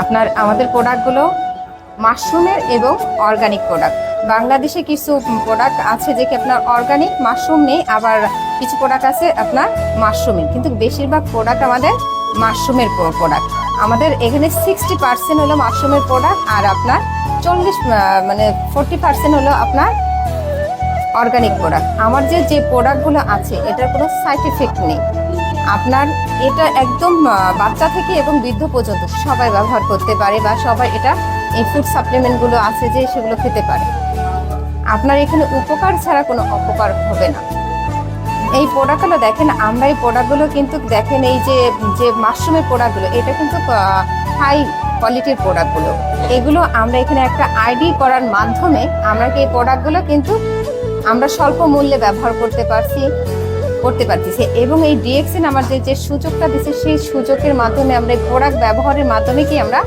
আপনার, আমাদের প্রোডাক্টগুলো মাশরুমের এবং অর্গানিক প্রোডাক্ট বাংলাদেশে কিছু প্রোডাক্ট আছে যে কি আপনার অর্গানিক মাশরুম নেই, আবার কিছু প্রোডাক্ট আছে আপনার মাশরুমের কিন্তু বেশিরভাগ প্রোডাক্ট আমাদের মাশরুমের প্রোডাক্ট আমাদের এখানে সিক্সটি পার্সেন্ট হলো মাশরুমের প্রোডাক্ট আর আপনার চল্লিশ মানে ফোরটি পার্সেন্ট হলো আপনার অর্গানিক প্রোডাক্ট আমার যে যে প্রোডাক্টগুলো আছে, এটার কোনো সাইড এফেক্ট নেই। আপনার এটা একদম বাচ্চা থেকে এবং বৃদ্ধ পর্যন্ত সবাই ব্যবহার করতে পারে বা সবাই এটা এই ফুড সাপ্লিমেন্টগুলো আছে যে সেগুলো খেতে পারে। আপনার এখানে উপকার ছাড়া কোনো অপকার হবে না। এই প্রোডাক্টগুলো দেখেন, আমরা এই প্রোডাক্টগুলো কিন্তু দেখেন এই যে যে মাশরুমের প্রোডাক্টগুলো এটা কিন্তু হাই কোয়ালিটির প্রোডাক্টগুলো এগুলো আমরা এখানে একটা আইডি করার মাধ্যমে আমরা এই প্রোডাক্টগুলো কিন্তু আমরা স্বল্প মূল্যে ব্যবহার করতে পারছি। করতে পারতেছি। এবং এই ডিএক্সিন আমার যে সুযোগটা দিচ্ছে সেই সুযোগের মাধ্যমে আমরা প্রোডাক্ট ব্যবহারের মাধ্যমে কি আমরা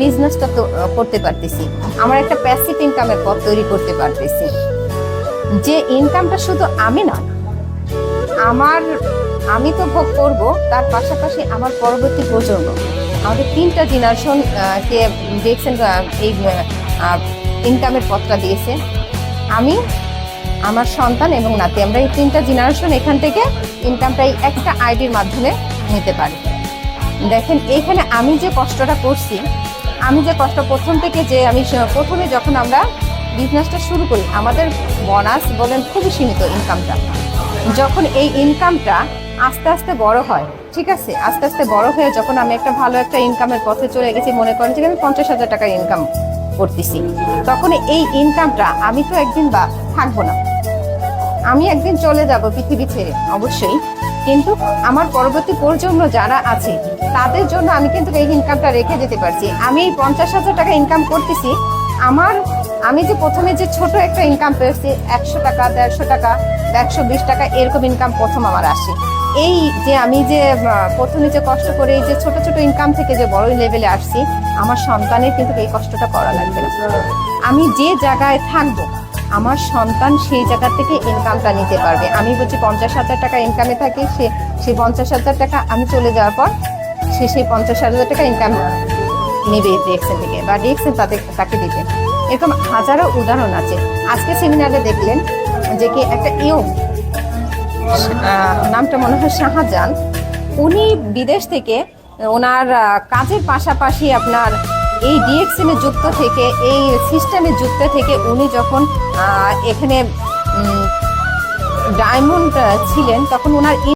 বিজনেসটা তো করতে পারতেছি। আমরা একটা প্যাসিভ ইনকামের পথ তৈরি করতে পারতেছি। যে ইনকামটা শুধু আমি না আমার, আমি তো ভোগ করব, তার পাশাপাশি আমার পরবর্তী প্রজন্ম। আমাদের তিনটা জেনারেশন কে দেখছেন এই ইনকামের পথটা দিয়েছে। আমি আমার সন্তান এবং নাতি। আমরা এই তিনটা জেনারেশন এখান থেকে ইনকামটা এই একটা আইডির মাধ্যমে নিতে পারি। দেখেন, এইখানে আমি যে কষ্টটা করছি, আমি যে কষ্ট প্রথম থেকে যে আমি প্রথমে যখন আমরা বিজনেসটা শুরু করি, আমাদের বোনাস বলেন খুবই সীমিত ইনকামটা যখন এই ইনকামটা আস্তে আস্তে বড় হয়, ঠিক আছে? আস্তে আস্তে বড় হয়ে যখন আমি একটা ভালো একটা ইনকামের পথে চলে গেছি, মনে করেন যে আমি পঞ্চাশ হাজার টাকা ইনকাম করতেছি। তখন এই ইনকামটা আমি তো একদিন বা থাকব না। আমি একদিন চলে যাব পৃথিবী ছেড়ে, অবশ্যই। কিন্তু আমার পরবর্তী প্রজন্ম যারা আছে, তাদের জন্য আমি কিন্তু এই ইনকামটা রেখে যেতে পারছি। আমি এই পঞ্চাশ হাজার টাকা ইনকাম করতেছি। আমার, আমি যে প্রথমে যে ছোট একটা ইনকাম পেয়েছি, একশো টাকা, দেড়শো টাকা, একশো বিশ টাকা, এরকম ইনকাম প্রথম আমার আসে। এই যে আমি যে প্রথমে যে কষ্ট করে এই যে ছোট ছোট ইনকাম থেকে যে বড় লেভেলে আসছি, আমার সন্তানের কিন্তু এই কষ্টটা করা লাগবে না। আমি যে জায়গায় থাকব আমার সন্তান সেই জায়গা থেকে ইনকামটা নিতে পারবে। আমি বলছি পঞ্চাশ হাজার টাকা ইনকামে থাকি, সে সেই পঞ্চাশ হাজার টাকা আমি চলে যাওয়ার পর সে সেই পঞ্চাশ হাজার টাকা ইনকাম নেবে ডিএক্সএন থেকে বা ডিএক্সএন তাদের তাকে দিবে। এরকম হাজারো উদাহরণ আছে। আজকে সেমিনারে দেখলেন যে কি একটা ইউ নামটা মনে হয় শাহজাহান, উনি বিদেশ থেকে ওনার কাজের পাশাপাশি আপনার এই ডিএক্সিনে যুক্ত থেকে, এই সিস্টেমে যুক্ত থেকে উনি যখন এখানে ডায়মন্ড ছিলেন, তখন ওনার